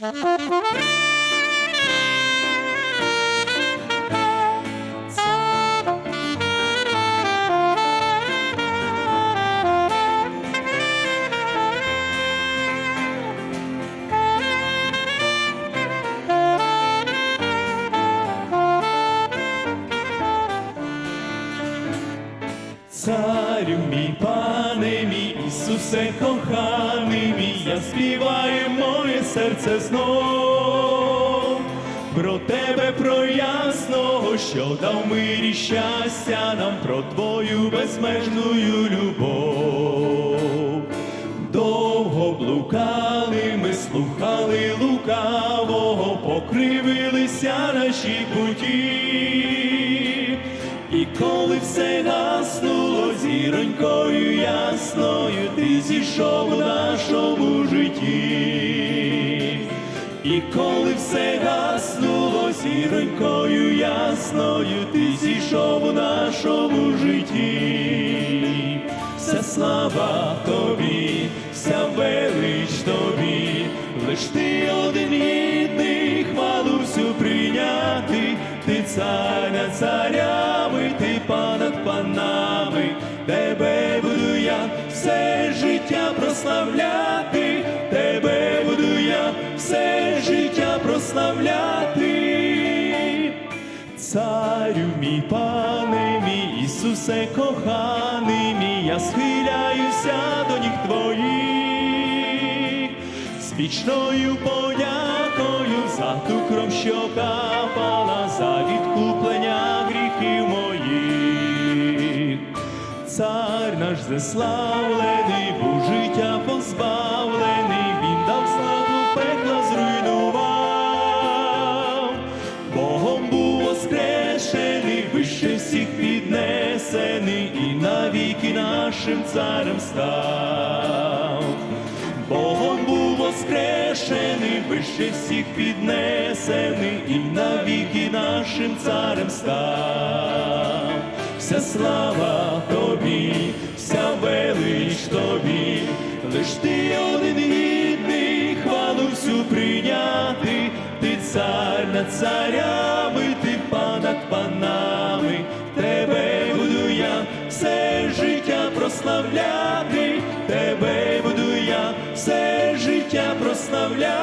Царю мій, пане мій, Ісусе коханий мій, я співаю моє серце знов. Про тебе, про ясного, що дав мирі щастя нам, про твою безмежну любов. Довго блукали, ми слухали лукавого, покривилися наші путі. Коли все гаснуло зіронькою ясною, ти зійшов у нашому житті. І коли все гаснуло зіронькою ясною, ти зійшов у нашому житті. Вся слава тобі, вся велич тобі, лиш ти один гідний, хвалу всю прийняти, ти цар над все життя прославляти, тебе буду я все життя прославляти. Царю мій, пане мій, Ісусе коханий мій, я схиляюся до ніг твоїх, з вічною подякою наш заславлений, був життя позбавлений, він дав славу пекла зруйнував. Богом був воскрешений, вище всіх піднесений, і навіки нашим царем став. Богом був воскрешений, вище всіх піднесений, і навіки нашим царем став вся слава тобі, вся велич тобі, лиш ти один гідний, хвалу всю прийняти, ти цар над царями, ти пан над панами, тебе буду я все життя прославляти, тебе буду я все життя прославляти.